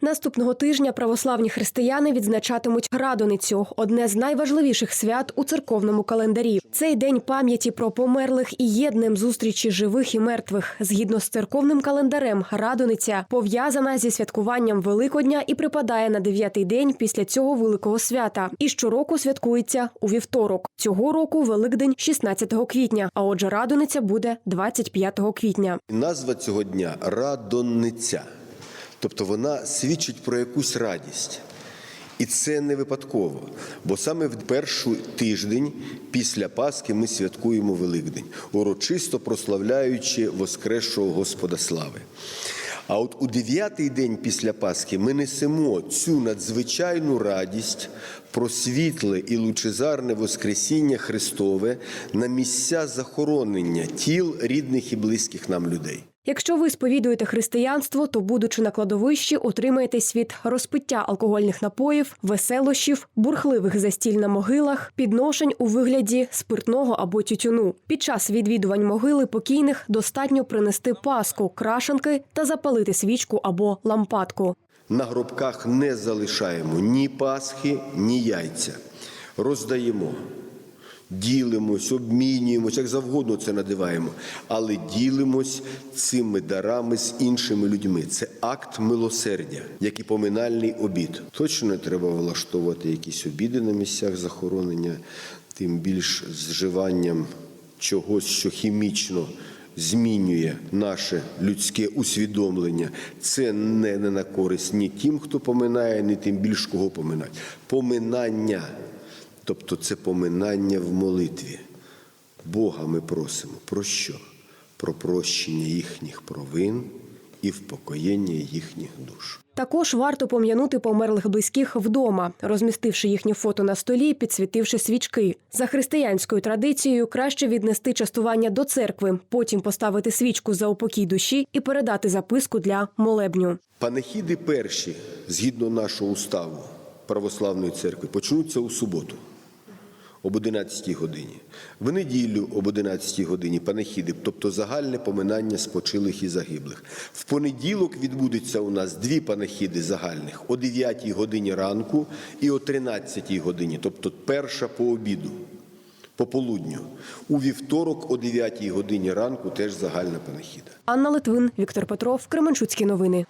Наступного тижня православні християни відзначатимуть Радоницю – одне з найважливіших свят у церковному календарі. Цей день пам'яті про померлих і є днем зустрічі живих і мертвих. Згідно з церковним календарем, Радониця пов'язана зі святкуванням Великодня і припадає на дев'ятий день після цього великого свята. І щороку святкується у вівторок. Цього року Великдень 16 квітня. А отже, Радониця буде 25 квітня. Назва цього дня радонниця. Тобто вона свідчить про якусь радість. І це не випадково, бо саме в перший тиждень після Пасхи ми святкуємо Великдень, урочисто прославляючи Воскресшого Господа слави. А от у дев'ятий день після Пасхи ми несемо цю надзвичайну радість про світле і лучезарне Воскресіння Христове на місця захоронення тіл рідних і близьких нам людей. Якщо ви сповідуєте християнство, то, будучи на кладовищі, отримаєтесь від розпиття алкогольних напоїв, веселощів, бурхливих застіль на могилах, підношень у вигляді спиртного або тютюну. Під час відвідувань могили покійних достатньо принести паску, крашенки та запалити свічку або лампадку. На гробках не залишаємо ні пасхи, ні яйця. Роздаємо, ділимось, обмінюємось, як завгодно це надиваємо, але ділимось цими дарами з іншими людьми. Це акт милосердя, як і поминальний обід. Точно не треба влаштовувати якісь обіди на місцях захоронення, тим більш з вживанням чогось, що хімічно змінює наше людське усвідомлення. Це не, не на користь ні тим, хто поминає, ні тим більш кого поминать. Поминання, тобто це поминання в молитві. Бога ми просимо про що? Про прощення їхніх провин і впокоєння їхніх душ. Також варто пом'янути померлих близьких вдома, розмістивши їхнє фото на столі, підсвітивши свічки. За християнською традицією краще віднести частування до церкви, потім поставити свічку за упокій душі і передати записку для молебню. Панахіди перші, згідно нашого уставу православної церкви, почнуться у суботу об 11 годині. В неділю об 11 годині панахіди, тобто загальне поминання спочилих і загиблих. В понеділок відбудеться у нас дві панахіди загальних о 9 годині ранку і о 13 годині, тобто перша по обіду. По полудню. У вівторок о 9 годині ранку теж загальна панахіда. Анна Литвин, Віктор Петров, Кременчуцькі новини.